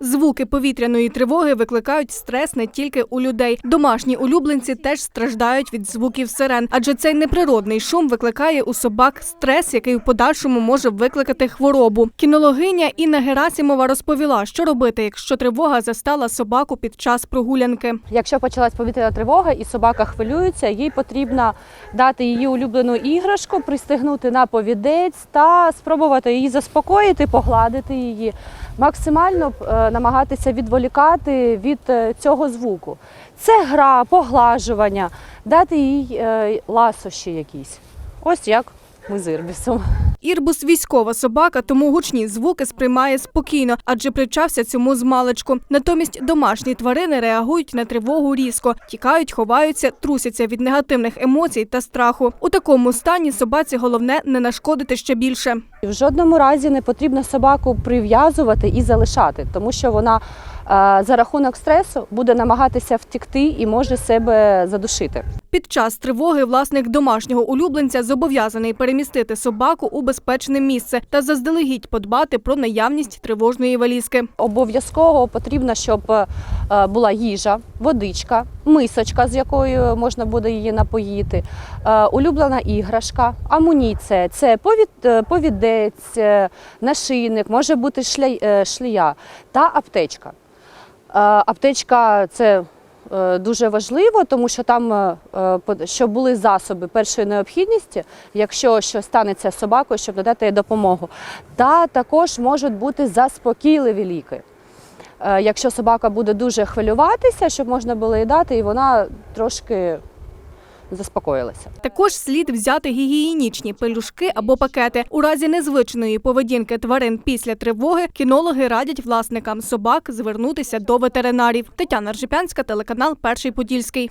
Звуки повітряної тривоги викликають стрес не тільки у людей. Домашні улюбленці теж страждають від звуків сирен, адже цей неприродний шум викликає у собак стрес, який в подальшому може викликати хворобу. Кінологиня Інна Герасімова розповіла, що робити, якщо тривога застала собаку під час прогулянки. Якщо почалась повітряна тривога і собака хвилюється, їй потрібно дати її улюблену іграшку, пристегнути на повідець та спробувати її заспокоїти, погладити її, максимально е, намагатися відволікати від е, цього звуку. Це гра, поглажування, дати їй е, ласощі якісь. Ось як ми з Ірбісом. Ірбус військова собака, тому гучні звуки сприймає спокійно, адже привчався цьому з маличку. Натомість домашні тварини реагують на тривогу різко, тікають, ховаються, трусяться від негативних емоцій та страху. У такому стані собаці головне не нашкодити ще більше. В жодному разі не потрібно собаку прив'язувати і залишати, тому що вона за рахунок стресу буде намагатися втікти і може себе задушити. Під час тривоги власник домашнього улюбленця зобов'язаний перемістити собаку у безпечне місце та заздалегідь подбати про наявність тривожної валізки. Обов'язково потрібно, щоб е, була їжа, водичка, мисочка, з якою можна буде її напоїти, е, улюблена іграшка, амуніція, це е, повідець, нашийник, може бути шлія та аптечка. Е, Аптечка це е, дуже важливо, тому що там е, щоб були засоби першої необхідності, якщо щось станеться з собакою, щоб надати їй допомогу. Та також можуть бути заспокійливі ліки. Якщо собака буде дуже хвилюватися, щоб можна було їй дати, і вона трошки заспокоїлася. Також слід взяти гігієнічні пелюшки або пакети. У разі незвичної поведінки тварин після тривоги кінологи радять власникам собак звернутися до ветеринарів. Тетяна Ржепянська, телеканал Перший Подільський.